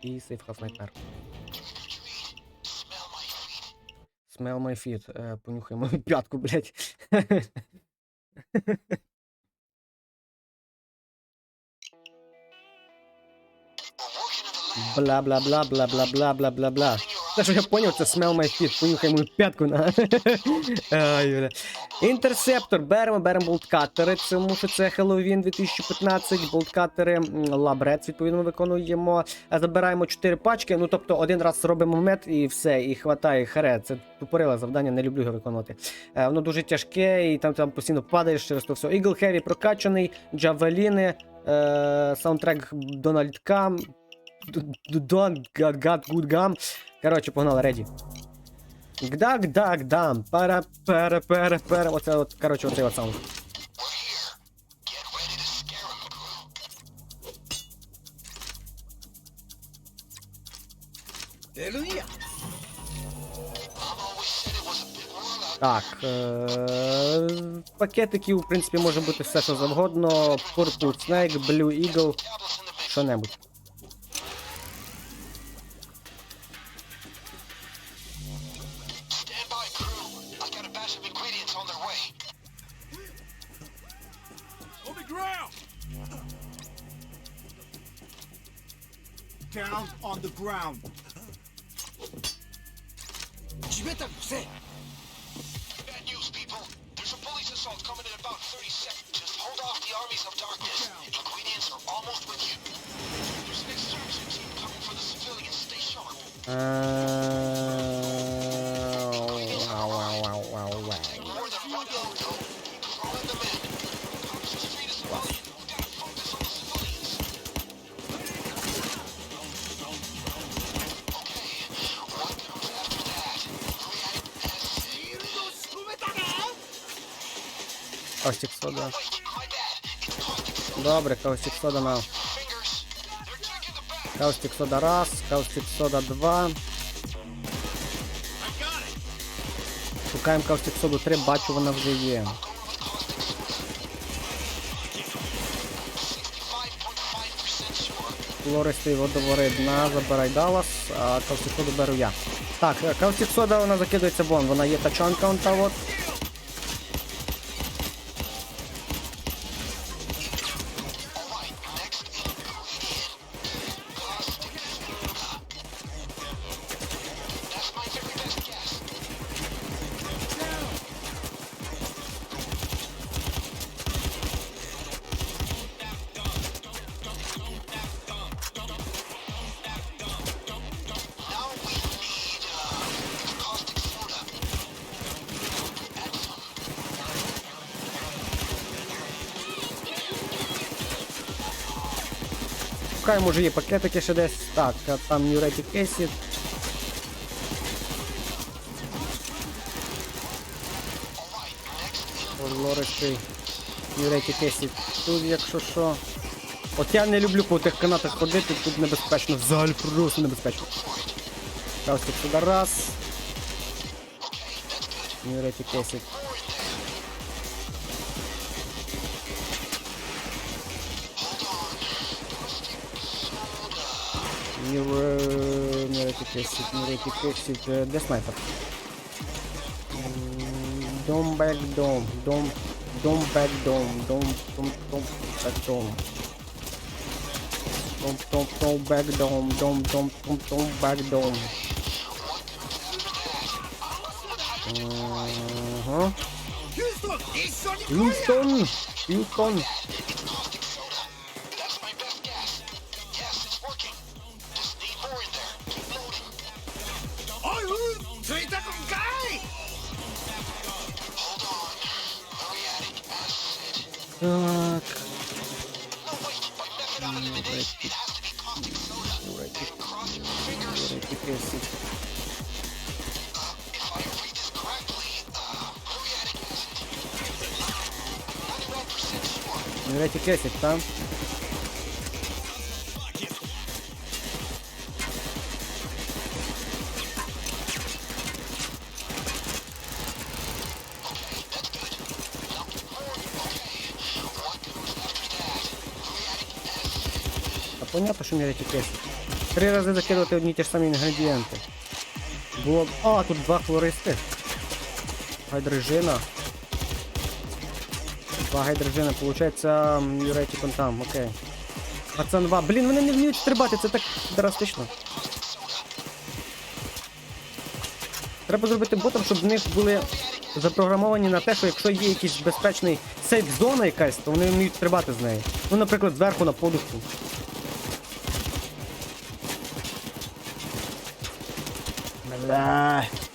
і сейфхаус снайпер. Smell my feet. Е, понюхай мою п'ятку, блядь. Бла Те, що я поняв, це smell my feet, понюхай мою п'ятку на. Інтерсептор беремо, беремо болткатери, тому що це Хеллоуін 2015, болткатери Лабрец, відповідно, виконуємо. Е, Забираємо 4 пачки, ну тобто один раз робимо мед і все, і хватає харе. Це тупориле завдання, не люблю його виконувати. Е, Воно дуже тяжке, і там, там постійно падаєш через то все. Eagle Heavy прокачаний, Джавеліни, саундтрек Дональд Кам, Гам. Коротше, погнали, реді. Гдак, дак, дам, пара, пара, пара, пара. Оце от, коротше, оцей от саунд. Так, е- пакетиків, в принципі, може бути все, що завгодно. Purple Snake, Blue Eagle, що-небудь. Stand on their way. On the ground! Down on the ground. Bad news, people. There's a police assault coming in about 30 seconds. Just hold off the armies of darkness. Ingredients are almost with you. There's an extraction team coming for the civilians. Stay sharp. Е, Каустик сода. Добре, каустик сода back. Каустик сода раз, каустик сода два. Шукаємо каустик соду 3, бачу, вона вже є. 65.5% sure. Флористий водоворид на забирай Даллас, а каустик соду беру я. Так, каустик сода вона закидується вон, вона є тачанка он та от. Шукаємо, може є пакетики ще десь. Так, там Nuretic Acid. Флористий Nuretic Acid. Тут, якщо що. От я не люблю по тих канатах ходити, тут небезпечно, взагалі просто небезпечно. Каустик сюди раз. Nuretic Acid. не, не рекетексит, не рекетексит, где снайпер? Дом бэк дом, дом, дом бэк дом, дом, дом, дом, бэк дом. Дом, дом, дом, бэк дом, дом, дом, дом, дом, бэк дом. Ага. Хьюстон! Хьюстон! Хьюстон! Так. Ну, Грайте кесик там. Понятно, що Nuretic Acid. Три рази закидувати одні ті ж самі інгредієнти. Було б. А, тут два хлористи. Гайдрожина. Два гайдрожина, получається юретикон там, окей. Пацан 2. Блін, вони не вміють стрибати, це так драстично. Треба зробити ботом, щоб в них були запрограмовані на те, що якщо є якийсь безпечний сейф-зона якась, то вони вміють стрибати з неї. Ну, наприклад, зверху на подушку. Sure.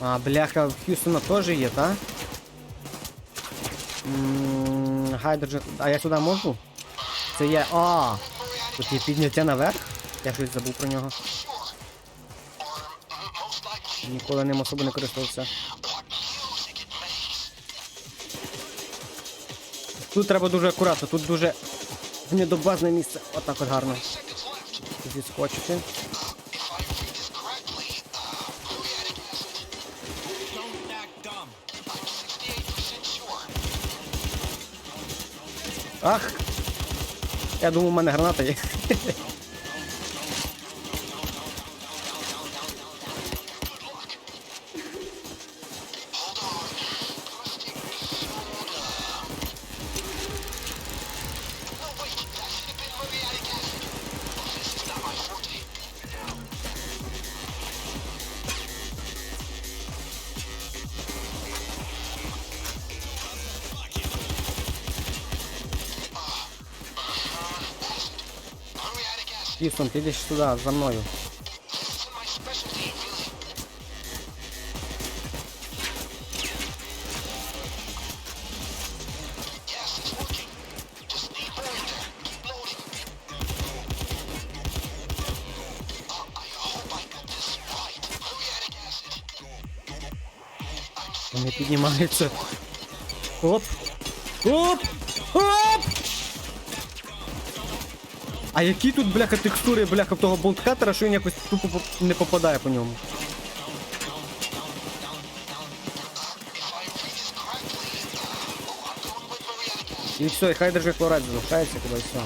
А, бляха, в Хьюстона теж є, та? М, А я сюди можу? Це є. А! Тут є підняття наверх? Я щось забув про нього. Ніколи ним особо не користувався. Тут треба дуже акуратно, тут дуже недобазне місце. Отак от гарно. Відскочити. If I read this correctly, muriatic acid. Don't act dumb. I'm 68% sure. Ах! Я думав, у мене граната є. Кисон, ты идешь сюда, за мною. Не піднімається. Оп! Оп! Оп! А які тут, бляха, текстури, бляха, того болткатера, що він якось тупо не попадає по ньому. І все, і хай держи хлорид залишається куди все.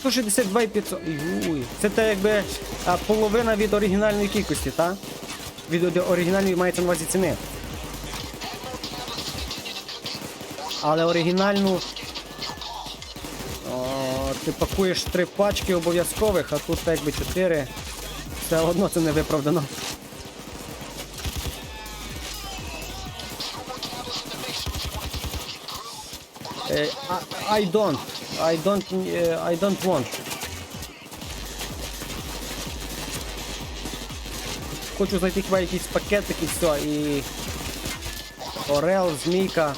162 і 500. Юй. Це те якби половина від оригінальної кількості, так? Від оригінальної мається на увазі ціни. Але оригінальну. О, ти пакуєш три пачки обов'язкових, а тут якби чотири. Все одно це не виправдано. Е, I don't. I don't. е, I don't want. Хочу знайти хіба якийсь пакетик і все, і. Орел, змійка.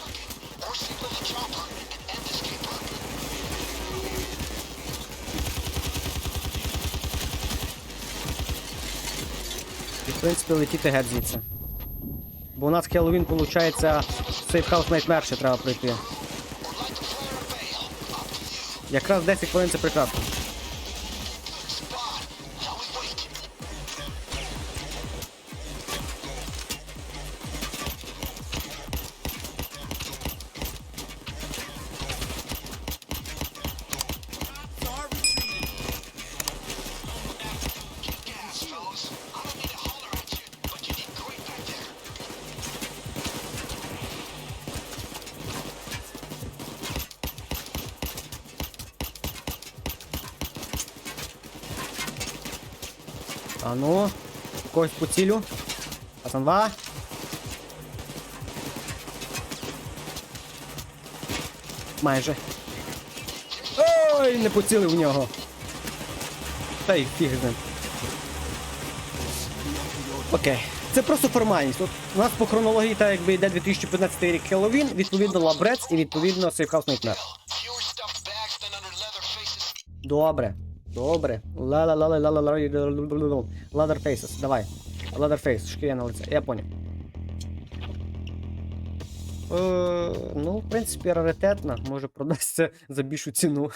І, в принципі, летіти геть звідси. Бо у нас Хеллоуін, виходить, Сейфхаус Nightmare ще треба пройти. Якраз 10 хвилин це прекрасно. А ну, когось по цілю. Пацан 2. Майже. Ой, не поцілив в нього. Та й фіг з ним. Окей. Це просто формальність. От у нас по хронології, так якби йде 2015 рік Хеллоуін, відповідно Лабрец і відповідно Сейфхаус Nightmare. Добре. Добре. ла ла ла ла ла ла ла Ladder Faces, давай. Ладерфейс, шкіря на лице. Я понял. Ну, в принципі, раритетна, може продасться за більшу ціну.